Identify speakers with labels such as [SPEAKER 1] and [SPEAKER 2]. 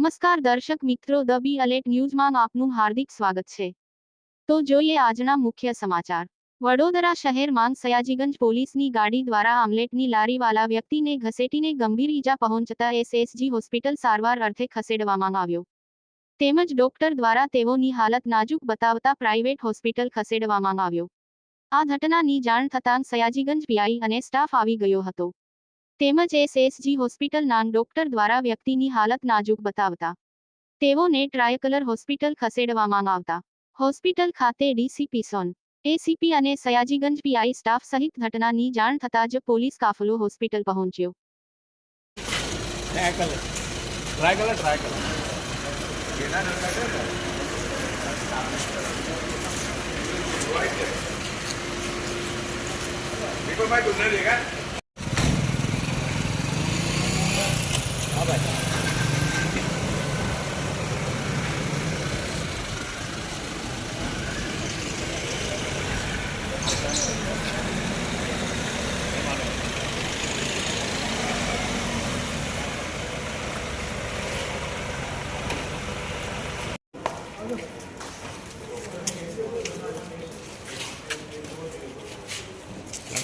[SPEAKER 1] નમસ્કાર દર્શક મિત્રો ધ બી અલેટ ન્યૂઝમાં આપનું હાર્દિક સ્વાગત છે તો જોઈએ આજના મુખ્ય સમાચાર વડોદરા શહેરમાં સયાજીગંજ પોલીસની ગાડી દ્વારા આમલેટની લારીવાલા વ્યક્તિને ઘસેટીને ગંભીર ઈજા પહોંચતા એસએસજી હોસ્પિટલ સારવાર અર્થે ખસેડવામાં આવ્યો તેમજ ડોક્ટર દ્વારા તેઓની હાલત નાજુક બતાવતા પ્રાઇવેટ હોસ્પિટલ ખસેડવામાં આવ્યો આ ઘટનાની જાણ થતાં સયાજીગંજ પીઆઈ અને સ્ટાફ આવી ગયો હતો તેમજ SSG હોસ્પિટલના ડૉક્ટર દ્વારા વ્યક્તિની હાલત નાજુક બતાવતા તેઓને ટ્રાયકલર હોસ્પિટલ ખસેડવા માંગતા હોસ્પિટલ ખાતે DCP સોન ACP અને સયાજીગંજ PI સ્ટાફ સહિત ઘટનાની જાણ થતા જ પોલીસ કાફલો હોસ્પિટલ પહોંચ્યો
[SPEAKER 2] ટ્રાયકલર ટ્રાયકલર કેના નર છે?